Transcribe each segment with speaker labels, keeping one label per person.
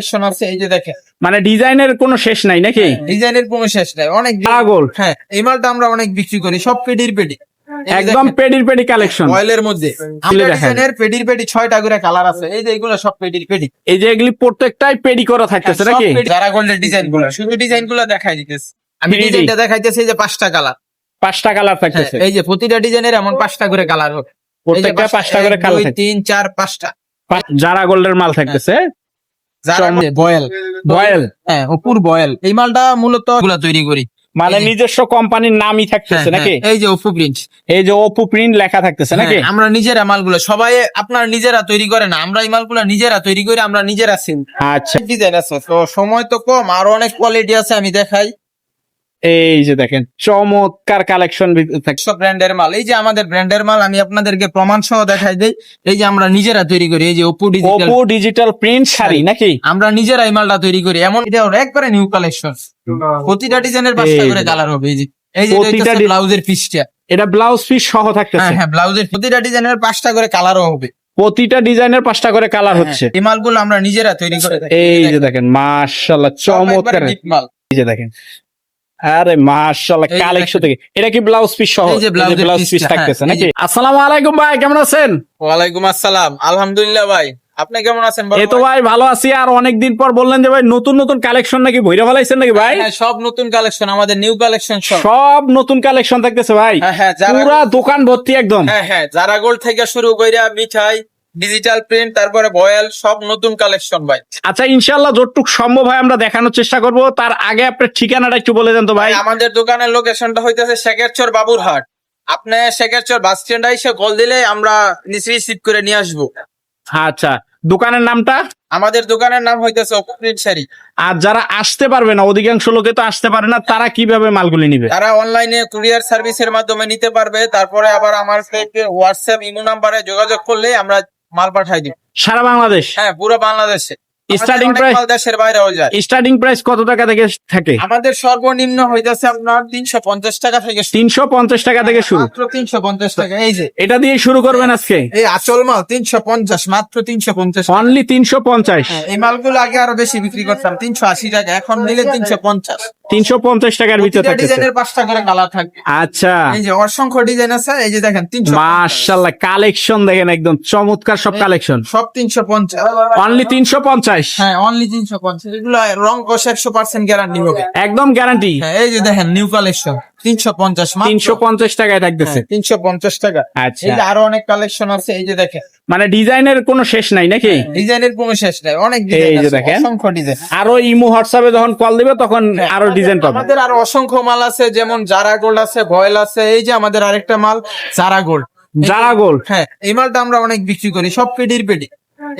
Speaker 1: Collection আছে এই যে দেখেন।
Speaker 2: মানে ডিজাইনের কোনো শেষ নাই নাকি?
Speaker 1: ডিজাইনের কোনো শেষ নাই। অনেক
Speaker 2: পাগল।
Speaker 1: হ্যাঁ এই মালটা আমরা অনেক বিক্রি করি সব পেডির পেডি।
Speaker 2: একদম পেডির পেডি কালেকশন
Speaker 1: অয়েলের মধ্যে। ডিজাইনের পেডির পেডি ছয়টা করে কালার আছে এই যে এগুলো সব পেডির পেডি।
Speaker 2: এই যে এগুলি প্রত্যেকটাই পেডি করা থাকতেছে নাকি?
Speaker 1: যারা গোল্ডের ডিজাইনগুলো শুধু ডিজাইনগুলো দেখাই দিতেছে। আমি
Speaker 2: 3D
Speaker 1: ডিজাইনটা দেখাইতেছি যে পাঁচটা কালার
Speaker 2: পাঁচটা কালার থাকতেছে।
Speaker 1: এই যে প্রতিটা ডিজাইনের এমন পাঁচটা করে কালার হবে।
Speaker 2: প্রত্যেকটা পাঁচটা করে কালার
Speaker 1: তিন চার পাঁচটা।
Speaker 2: যারা গোল্ডের মাল থাকতেছে।
Speaker 1: বয়েল।
Speaker 2: বয়েল।
Speaker 1: হ্যাঁ অপুর বয়েল। এই মালটা মূলত তৈরি করি।
Speaker 2: মানে নিজস্ব কোম্পানির নামই থাকতেছে
Speaker 1: হ্যাঁ,
Speaker 2: নাকি?
Speaker 1: হ্যাঁ, এই যে ওপো প্রিন্ট
Speaker 2: এই যে ওপো প্রিন্ট লেখা থাকতেছে নাকি?
Speaker 1: আমরা নিজেরা মালগুলো সবাই আপনার নিজেরা তৈরি করে না আমরা এই মালগুলো নিজেরা তৈরি করে আমরা নিজেরা সিন
Speaker 2: আচ্ছা।
Speaker 1: ডিজাইন আছে তো সময় তো কম আর অনেক কোয়ালিটি আছে আমি দেখাই।
Speaker 2: এই যে দেখেন চমৎকার কালেকশন
Speaker 1: সব ব্র্যান্ডের মাল। এই যে আমাদের ব্র্যান্ডের মাল আমি আপনাদেরকে প্রমাণ সহ দেখাই দেই। এই যে আমরা নিজেরা তৈরি করি এই যে ওপো ডিজিটাল
Speaker 2: ওপো ডিজিটাল প্রিন্ট শাড়ি নাকি?
Speaker 1: আমরা নিজেরা এই মালটা তৈরি করি। এমন এটা একবারে নিউ কালেকশন প্রতিটা ডিজাইনের পাঁচটা করে কালার হবে। এই যে এই যে
Speaker 2: প্রতিটা
Speaker 1: ব্লাউজের পিসটা
Speaker 2: এটা ব্লাউজ পিস সহ
Speaker 1: হ্যাঁ
Speaker 2: থাকতেছে।
Speaker 1: হ্যাঁ ব্লাউজের প্রতিটা ডিজাইনের পাঁচটা করে কালারও হবে।
Speaker 2: প্রতিটা ডিজাইনের পাঁচটা করে কালার হচ্ছে।
Speaker 1: হ্যাঁ, এই মালগুলো আমরা নিজেরা তৈরি করে
Speaker 2: এই যে দেখেন। মাশাআল্লাহ চমৎকার।
Speaker 1: মাল।
Speaker 2: এই যে দেখেন আরে মাশাআল্লাহ কালেকশন থেকে। এটা কি ব্লাউজ পিস সহ?
Speaker 1: এই যে
Speaker 2: ব্লাউজ পিস থাকতেছে
Speaker 1: হ্যাঁ,
Speaker 2: নাকি? আসসালামু আলাইকুম ভাই কেমন আছেন?
Speaker 1: ওয়ালাইকুম আসসালাম। আলহামদুলিল্লাহ ভাই। আপনি কেমন আছেন
Speaker 2: এই তো
Speaker 1: ভাই?
Speaker 2: ভালো আছি। আর অনেকদিন পর বললেন যে ভাই নতুন নতুন কালেকশন নাকি ভৈরা ফেলাইছেন নাকি ভাই?
Speaker 1: হ্যাঁ সব নতুন কালেকশন আমাদের নিউ কালেকশন সব।
Speaker 2: সব নতুন কালেকশন থাকতেছে ভাই।
Speaker 1: হ্যাঁ হ্যাঁ
Speaker 2: পুরা দোকান ভর্তি একদম।
Speaker 1: হ্যাঁ হ্যাঁ যারা গোল্ড থেকে শুরু কইরা মিঠাই ডিজিটাল প্রিন্ট তারপরে বয়েল সব নতুন কালেকশন ভাই।
Speaker 2: আচ্ছা ইনশাল্লাহ যতটুক সম্ভব হয় আমরা দেখানোর চেষ্টা করব। তার আগে আপনার ঠিকানাটা একটু বলে দেন তো ভাই।
Speaker 1: আমাদের দোকানের লোকেশনটা হইতেছে শেখেরচর বাবুরহাট। আপনি শেখেরচর বাস স্ট্যান্ড এসে কল দিলে আমরা নিচে রিসিভ করে নিয়ে আসব।
Speaker 2: আচ্ছা দোকানের নামটা?
Speaker 1: আমাদের দোকানের নাম হইতেছে অপু প্রিন্ট শাড়ি।
Speaker 2: আর যারা আসতে পারবে না অধিকাংশ লোকে তো আসতে পারে না তারা কীভাবে মালগুলি নিবে?
Speaker 1: তারা অনলাইনে কুরিয়ার সার্ভিসের মাধ্যমে নিতে পারবে তারপরে আবার আমার হোয়াটসঅ্যাপ ইমো নাম্বারে যোগাযোগ করলে আমরা মাল পাঠাই দিব।
Speaker 2: সারা বাংলাদেশ?
Speaker 1: হ্যাঁ পুরো বাংলাদেশে।
Speaker 2: Price-
Speaker 1: মাল দেশের বাইরেও যায়।
Speaker 2: স্টার্টিং প্রাইস কত টাকা থেকে থাকে?
Speaker 1: আমাদের সর্বনিম্ন হইতেছে আপনার তিনশো পঞ্চাশ টাকা থেকে শুরু।
Speaker 2: তিনশো পঞ্চাশ টাকা থেকে শুরু।
Speaker 1: মাত্র তিনশো পঞ্চাশ টাকা এই যে।
Speaker 2: এটা দিয়ে শুরু করবেন আজকে?
Speaker 1: এই আচল মাল তিনশো পঞ্চাশ মাত্র তিনশো পঞ্চাশ
Speaker 2: অনলি তিনশো পঞ্চাশ?
Speaker 1: হ্যাঁ, এই মালগুলো আগে আরও বেশি বিক্রি করতাম তিনশো আশি টাকা এখন নিলে তিনশো পঞ্চাশ।
Speaker 2: তিনশো পঞ্চাশ টাকার ভিতরে থাকতেছে।
Speaker 1: ডিজাইনের পাঁচটা করে কালার থাকবে
Speaker 2: আচ্ছা।
Speaker 1: এই যে অসংখ্য ডিজাইন আছে এই যে দেখেন তিনশো
Speaker 2: মাশাল্লাহ কালেকশন দেখেন একদম চমৎকার সব কালেকশন
Speaker 1: সব তিনশো পঞ্চাশ।
Speaker 2: অনলি তিনশো পঞ্চাশ?
Speaker 1: হ্যাঁ অনলি তিনশো পঞ্চাশ। এগুলো রং কষ একশো পার্সেন্ট গ্যারান্টি হবে।
Speaker 2: একদম গ্যারান্টি
Speaker 1: হ্যাঁ এই যে দেখেন নিউ কালেকশন তিনশো পঞ্চাশ
Speaker 2: তিনশো পঞ্চাশ টাকায় থাকতেছে।
Speaker 1: তিনশো পঞ্চাশ টাকা।
Speaker 2: আচ্ছা।
Speaker 1: এই যে আরও অনেক কালেকশন আছে এই যে দেখেন।
Speaker 2: মানে ডিজাইনের কোনো শেষ নাই নাকি?
Speaker 1: ডিজাইনের কোনো শেষ নাই। অনেক
Speaker 2: এই
Speaker 1: ডিজাইন
Speaker 2: যে দেখেন।
Speaker 1: অসংখ্য ডিজাইন
Speaker 2: আরও ইমো হোয়াটসঅ্যাপে যখন কল দিবে তখন আরও ডিজাইন পাবে।
Speaker 1: আমাদের আরও অসংখ্য মাল আছে যেমন জারা গোল্ড আছে ভয়েল আছে এই যে আমাদের আরেকটা মাল জারা গোল্ড
Speaker 2: জারা গোল্ড
Speaker 1: হ্যাঁ এই মালটা আমরা অনেক বিক্রি করি সব পেডির পেডি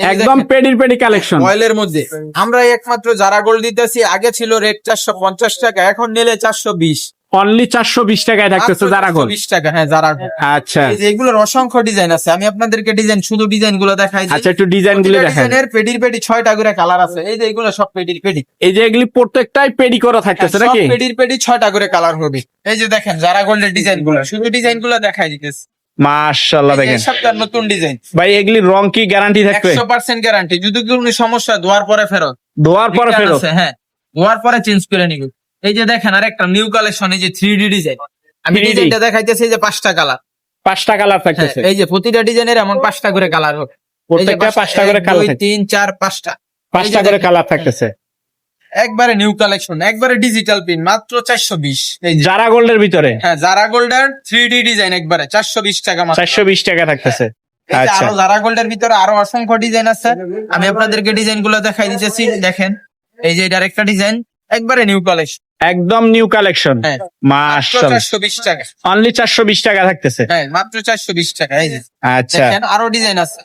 Speaker 2: একদম পেডির পেডি কালেকশন।
Speaker 1: অয়েলের মধ্যে। আমরা একমাত্র জারা গোল্ড দিতেছি আগে ছিল রেট চারশো পঞ্চাশ টাকা এখন নিলে চারশো বিশ।
Speaker 2: অনলি চারশো বিশ টাকায় থাকতেছে যারা গোল্ড।
Speaker 1: বিশ টাকা হ্যাঁ গোল্ড।
Speaker 2: আচ্ছা।
Speaker 1: এগুলোর অসংখ্য ডিজাইন আছে আমি আপনাদেরকে ডিজাইন শুধু ডিজাইনগুলো দেখাই।
Speaker 2: আচ্ছা একটু ডিজাইন গুলি দেখেন।
Speaker 1: পেডির পেডি ছয়টা করে কালার আছে। এই যে এগুলো সব পেডির পেডি।
Speaker 2: এই যে এগুলি প্রত্যেকটাই পেডি করা থাকতেছে
Speaker 1: হ্যাঁ,
Speaker 2: নাকি?
Speaker 1: পেডির পেডি ছয়টা করে কালার হবে। এই যে দেখেন যারা গোল্ডের ডিজাইনগুলো শুধু ডিজাইনগুলো দেখাই দিতেছে।
Speaker 2: মাশাল্লাহ দেখেন।
Speaker 1: সপ্তাহের নতুন ডিজাইন।
Speaker 2: ভাই এগুলি রং কি গ্যারান্টি থাকবে?
Speaker 1: একশো পার্সেন্ট গ্যারান্টি যদি কোনো সমস্যা ধোয়ার পরে ফেরত।
Speaker 2: ধোয়ার পরে ফেরত?
Speaker 1: হ্যাঁ। ধোয়ার পরে চেঞ্জ করে নিব। এই যে দেখেন আর একটা নিউ কালেকশন এই যে থ্রি ডি ডিজাইন আমি ডিজাইনটা দেখাইতেছি যে পাঁচটা কালার
Speaker 2: পাঁচটা কালার থাকতেছে।
Speaker 1: এই যে প্রতিটা ডিজাইনের এমন পাঁচটা করে কালার হবে।
Speaker 2: প্রত্যেকটা পাঁচটা করে কালার
Speaker 1: দুই, তিন চার পাঁচটা।
Speaker 2: পাঁচটা করে কালার থাকতেছে।
Speaker 1: একবারে নিউ কালেকশন একবারে ডিজিটাল প্রিন্ট মাত্র চারশো বিশ।
Speaker 2: যারা গোল্ডের ভিতরে?
Speaker 1: হ্যাঁ জারা গোল্ডের থ্রি ডি ডিজাইন একবারে চারশো বিশ টাকা মাত্র।
Speaker 2: চারশো বিশ টাকা থাকতেছে। আচ্ছা।
Speaker 1: আরও জারা গোল্ডের ভিতরে আরও অসংখ্য ডিজাইন আছে আমি আপনাদেরকে ডিজাইনগুলো দেখাই দিতেছি দেখেন। এই যে এটার একটা ডিজাইন একবারে নিউ কালেকশন
Speaker 2: একদম নিউ কালেকশন
Speaker 1: হ্যাঁ মাত্র চারশো বিশ টাকা।
Speaker 2: অনলি চারশো বিশ টাকা থাকতেছে।
Speaker 1: হ্যাঁ মাত্র চারশো বিশ টাকা এই যে।
Speaker 2: আচ্ছা।
Speaker 1: আরও ডিজাইন আছে।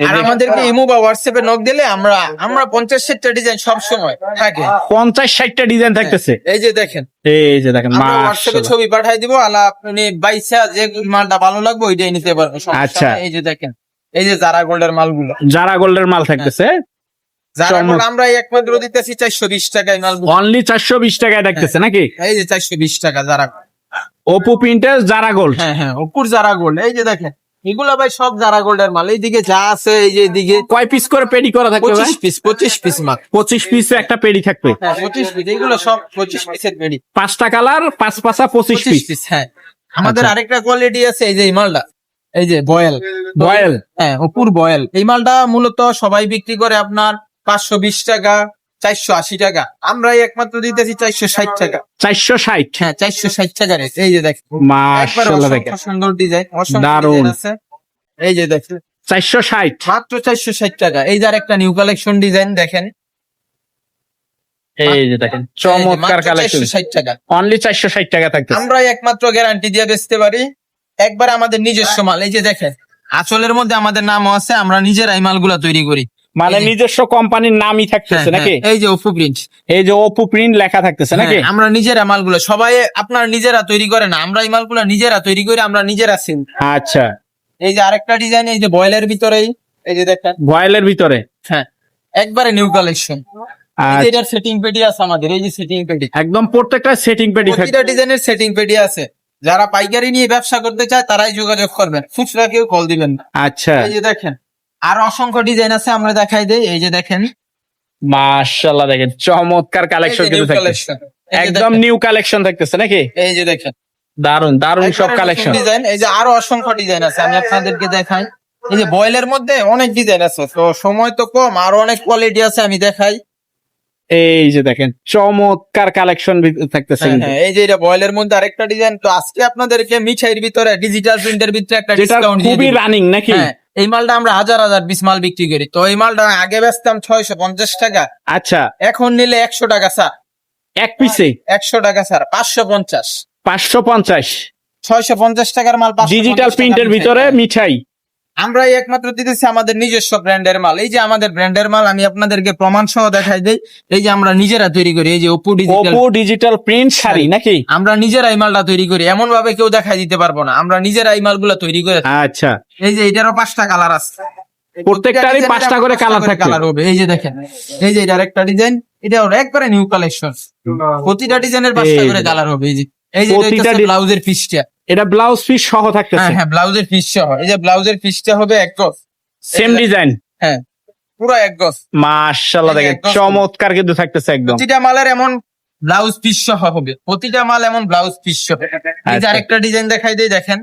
Speaker 1: আর আমাদেরকে ইমো বা হোয়াটসঅ্যাপে নক দিলে আমরা আমরা পঞ্চাশ ষাটটা ডিজাইন সব সময় থাকে।
Speaker 2: পঞ্চাশ ষাটটা ডিজাইন থাকতেছে।
Speaker 1: এই যে দেখেন।
Speaker 2: এই যে দেখেন
Speaker 1: হোয়াটসঅ্যাপে ছবি পাঠাই দিব আলা আপনি বাইসা যে মালটা ভালো লাগবে ওইটাই নিতে পারবেন
Speaker 2: আচ্ছা।
Speaker 1: এই যে দেখেন এই যে জারা গোল্ডের মালগুলো।
Speaker 2: যারা গোল্ডের মাল থাকতেছে।
Speaker 1: গোল্ড আমরা একমাত্র দিতেছি চারশো বিশ টাকায় মালগুলো
Speaker 2: অনলি চারশো বিশ টাকায় থাকতেছে নাকি?
Speaker 1: এই যে চারশো বিশ টাকা যারা
Speaker 2: ওপো প্রিন্টার যারা গোল্ড
Speaker 1: হ্যাঁ হ্যাঁ অপুর যারা গোল্ড এই যে দেখেন এগুলা ভাই সব যারা গোল্ডের মাল এইদিকে যা আছে এই যে এইদিকে।
Speaker 2: কয় পিস করে পেডি করা থাকবে ভাই?
Speaker 1: পঁচিশ পিস পঁচিশ পিস মাল।
Speaker 2: পঁচিশ পিস একটা পেডি থাকবে।
Speaker 1: হ্যাঁ পঁচিশ পিস এগুলো সব পঁচিশ পিসের বেডি
Speaker 2: পাঁচটা কালার পাঁচ পাঁচা পঁচিশ পিস
Speaker 1: হ্যাঁ। আমাদের
Speaker 2: আচ্ছা।
Speaker 1: আরেকটা কোয়ালিটি আছে এই যে এই মালটা। এই যে বয়েল।
Speaker 2: বয়েল?
Speaker 1: হ্যাঁ অপুর বয়েল। এই মালটা মূলত সবাই বিক্রি করে আপনার পাঁচশো বিশ টাকা চারশো আশি টাকা। আমরা একমাত্র দিতেছি চারশো ষাট টাকা।
Speaker 2: চারশো ষাট?
Speaker 1: হ্যাঁ চারশো ষাট টাকা রেট। এই যে দেখেন। সুন্দর ডিজাইন অসংখ্য
Speaker 2: দারুণ।
Speaker 1: আছে। এই যে দেখেন।
Speaker 2: চারশো ষাট?
Speaker 1: মাত্র চারশো ষাট টাকা। এই যে একটা নিউ কালেকশন ডিজাইন দেখেন।
Speaker 2: এই যে দেখেন চমৎকার কালেকশন
Speaker 1: ষাট টাকা।
Speaker 2: অনলি চারশো ষাট টাকা
Speaker 1: আমরা একমাত্র গ্যারান্টি দিয়ে বেচতে পারি। একবার আমাদের নিজস্ব মাল। এই যে দেখেন আঁচলের মধ্যে আমাদের নামও আছে আমরা নিজেরাই মালগুলা তৈরি করি।
Speaker 2: মানে নিজস্ব কোম্পানির নামই থাকতেছে
Speaker 1: হ্যাঁ,
Speaker 2: নাকি?
Speaker 1: হ্যাঁ, এই যে ওপো প্রিন্ট
Speaker 2: এই যে ওপো প্রিন্ট লেখা থাকতেছে নাকি?
Speaker 1: আমরা নিজেরা মালগুলো সবাই আপনার নিজেরা তৈরি করে না আমরা এই মালগুলো নিজেরা তৈরি করে আমরা নিজেরা সিন
Speaker 2: আচ্ছা।
Speaker 1: এই যে আরেকটা ডিজাইন এই যে বয়েলের ভিতরেই এই যে দেখেন।
Speaker 2: ভয়েলের ভিতরে?
Speaker 1: হ্যাঁ একবারে নিউ কালেকশন
Speaker 2: আচ্ছা,
Speaker 1: এটার সেটিং পেটি আছে আমাদের এই যে সেটিং পেটি
Speaker 2: একদম প্রত্যেকটা সেটিং থাকবে।
Speaker 1: প্রতিটা ডিজাইনের সেটিং পেটি আছে। যারা পাইকারি নিয়ে ব্যবসা করতে চায় তারাই যোগাযোগ করবেন। খুচরা কেউ কল দিবেন না।
Speaker 2: আচ্ছা।
Speaker 1: এই যে দেখেন। আর অসংখ্য ডিজাইন আছে আমরা দেখাই দেই। এই যে দেখেন।
Speaker 2: মাশাল্লাহ দেখেন চমৎকার কালেকশন কিন্তু থাকতেছে। একদম নিউ কালেকশন থাকতেছে নাকি?
Speaker 1: এই যে দেখেন।
Speaker 2: দারুণ দারুণ সব কালেকশন
Speaker 1: ডিজাইন এই যে আরও অসংখ্য ডিজাইন আছে আমি আপনাদেরকে দেখাই। এই যে বয়েলের মধ্যে অনেক ডিজাইন আছে তো সময় তো কম আরও অনেক কোয়ালিটি আছে আমি দেখাই।
Speaker 2: এই যে দেখেন চমৎকার কালেকশন থাকতেছে
Speaker 1: হ্যাঁ, হ্যাঁ, এই যে এটা বয়েলের মধ্যে আরেকটা ডিজাইন তো আজকে আপনাদেরকে মিঠাইয়ের ভিতরে ডিজিটাল প্রিন্টের ভিতরে একটা ডিসকাউন্ট দিয়ে
Speaker 2: খুবই রানিং নাকি?
Speaker 1: হ্যাঁ এই মালটা আমরা হাজার হাজার বিশ মাল বিক্রি করি। তো এই মালটা আগে বেচতাম ছয়শো পঞ্চাশ টাকা
Speaker 2: আচ্ছা।
Speaker 1: এখন নিলে একশো টাকা স্যার
Speaker 2: এক পিসে?
Speaker 1: একশো টাকা স্যার পাঁচশো পঞ্চাশ।
Speaker 2: পাঁচশো পঞ্চাশ।
Speaker 1: ছয়শো পঞ্চাশ টাকার মাল 550
Speaker 2: ডিজিটাল প্রিন্টের ভিতরে মিঠাই।
Speaker 1: আমরা এই একমাত্র দিতেছি আমাদের নিজস্ব ব্র্যান্ডের মাল। এই যে আমাদের ব্র্যান্ডের মাল আমি আপনাদেরকে প্রমাণ সহ দেখাই দেই। এই যে আমরা নিজেরা তৈরি করি এই যে ওপো ডিজিটাল
Speaker 2: ওপো ডিজিটাল প্রিন্ট শাড়ি নাকি?
Speaker 1: আমরা নিজেরা এই মালটা তৈরি করি এমন ভাবে কেউ দেখাই দিতে পারব না। আমরা নিজেরা এই মালগুলো তৈরি করে
Speaker 2: আচ্ছা।
Speaker 1: এই যে এটারও পাঁচটা কালার আছে।
Speaker 2: প্রত্যেকটারই পাঁচটা করে কালার থাকবে
Speaker 1: কালার হবে। এই যে দেখেন এই যে এটার একটা ডিজাইন এটা হলো একবারে নিউ কালেকশন প্রতিটা ডিজাইনের পাঁচটা করে কালার হবে। এই যে এই যে ব্লাউজের পিসটা।
Speaker 2: এটা ব্লাউজ পিস সহ
Speaker 1: হ্যাঁ
Speaker 2: থাকতেছে।
Speaker 1: হ্যাঁ ব্লাউজের পিস সহ। এই যে ব্লাউজের পিসটা হবে এক গজ।
Speaker 2: সেম ডিজাইন
Speaker 1: হ্যাঁ পুরো এক গজ।
Speaker 2: মাশাআল্লাহ দেখেন চমৎকার কিন্তু থাকতেছে একদম।
Speaker 1: প্রতিটা মালের এমন ব্লাউজ পিস সহ হবে। প্রতিটা মাল এমন ব্লাউজ পিস সহ। এই যে
Speaker 2: আচ্ছা।
Speaker 1: আরেকটা ডিজাইন দেখাই দেই দেখেন।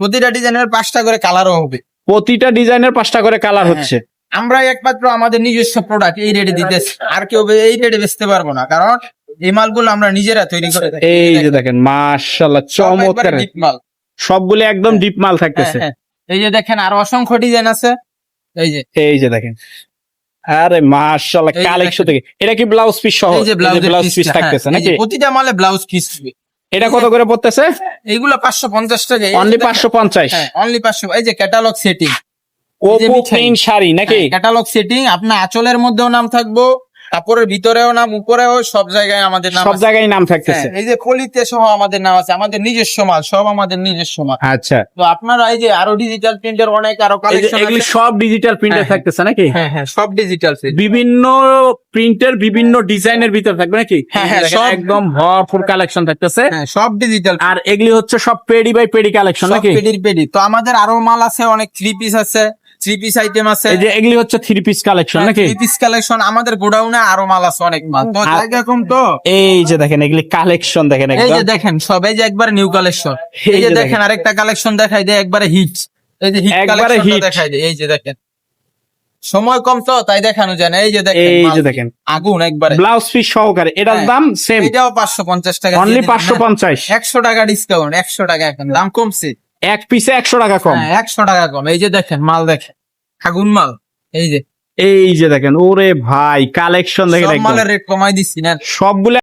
Speaker 1: প্রতিটা ডিজাইনের পাঁচটা করে কালারও হবে।
Speaker 2: প্রতিটা ডিজাইনের পাঁচটা করে কালার
Speaker 1: হ্যাঁ।
Speaker 2: হচ্ছে।
Speaker 1: আমরা একমাত্র আমাদের নিজস্ব প্রোডাক্ট এই রেটে দিতেছি। আর কেউ এই রেটে বেচতে পারব না। কারণ এই মালগুলো আমরা নিজেরা তৈরি করে থাকি
Speaker 2: এই যে দেখেন মাশাআল্লাহ চমৎকার
Speaker 1: মাল
Speaker 2: সবগুলো একদম
Speaker 1: হ্যাঁ।
Speaker 2: ডিপ মাল
Speaker 1: হ্যাঁ,
Speaker 2: থাকতেছে
Speaker 1: হ্যাঁ। এই যে দেখেন আরও অসংখ্য ডিজাইন আছে এই যে
Speaker 2: এই যে দেখেন আরে মাশাআল্লাহ কালেকশন থেকে এটা কি ব্লাউজ পিস সহ
Speaker 1: এই যে ব্লাউজ
Speaker 2: পিস থাকতেছে নাকি
Speaker 1: প্রতিটা মালে ব্লাউজ পিস
Speaker 2: এটা কত করে পড়তেছে
Speaker 1: এইগুলো পাঁচশো পঞ্চাশ টাকা
Speaker 2: অনলি পাঁচশো পঞ্চাশ
Speaker 1: হ্যাঁ অনলি পাঁচশো এই যে ক্যাটালগ সেটিং
Speaker 2: ওপো। প্রিন্ট শাড়ি নাকি
Speaker 1: ক্যাটালগ সেটিং আপনার আঁচলের মধ্যেও নাম থাকব কাপড়ের ভিতরেও নাম উপরেও সব জায়গায় আমাদের নাম
Speaker 2: সব জায়গায় নাম থাকতেছে।
Speaker 1: হ্যাঁ, এই যে পলিতে সহ আমাদের নাম আছে আমাদের নিজস্ব মাল সব আমাদের নিজস্ব মাল।
Speaker 2: আচ্ছা।
Speaker 1: তো আপনারা এই যে আরও ডিজিটাল প্রিন্টের অনেক
Speaker 2: আরও
Speaker 1: কালেকশন
Speaker 2: এগুলি সব ডিজিটাল প্রিন্টার
Speaker 1: হ্যাঁ, হ্যাঁ।
Speaker 2: থাকতেছে নাকি?
Speaker 1: হ্যাঁ হ্যাঁ সব ডিজিটাল
Speaker 2: বিভিন্ন প্রিন্টের বিভিন্ন ডিজাইনের ভিতর থাকবে নাকি?
Speaker 1: হ্যাঁ, হ্যাঁ, সব-
Speaker 2: একদম ভরপুর কালেকশন থাকতেছে।
Speaker 1: হ্যাঁ সব ডিজিটাল
Speaker 2: আর এগুলি হচ্ছে সব পেডি বাই পেডি কালেকশন
Speaker 1: সব
Speaker 2: নাকি?
Speaker 1: পেডির পেডি তো আমাদের আরও মাল আছে অনেক থ্রি পিস আছে। থ্রি পিস আইটেম আছে।
Speaker 2: এই যে এগুলি হচ্ছে থ্রি পিস কালেকশন নাকি?
Speaker 1: থ্রি পিস কালেকশন আমাদের গোডাউনে আরও মাল আছে অনেক মাল। তো
Speaker 2: আর-
Speaker 1: জায়গা কম তো।
Speaker 2: এই যে দেখেন এগুলি কালেকশন দেখেন
Speaker 1: এই যে দেখেন সব এই যে একবারে নিউ কালেকশন এই যে দেখেন। আরেকটা কালেকশন দেখাই দেয় একবারে হিট এই যে হিট কালেকশন দেখাই দেয় এই যে দেখেন। সময় কম তো তাই দেখানো যায় না। এই যে দেখেন
Speaker 2: এই যে দেখেন।
Speaker 1: আগুন একবারে।
Speaker 2: ব্লাউজ পিস সহকারে এটার
Speaker 1: হ্যাঁ।
Speaker 2: দাম সেম
Speaker 1: এটাও পাঁচশো পঞ্চাশ টাকা।
Speaker 2: অনলি পাঁচশো পঞ্চাশ।
Speaker 1: একশো টাকা ডিসকাউন্ট একশো টাকা এখন দাম কমছে।
Speaker 2: এক পিসে একশো টাকা কম।
Speaker 1: হ্যাঁ একশো টাকা কম। এই যে দেখেন মাল দেখেন। আগুন মাল এই যে।
Speaker 2: এই যে দেখেন ওরে ভাই কালেকশন দেখেন।
Speaker 1: মালের রেট কমাই দিচ্ছি না
Speaker 2: সবগুলো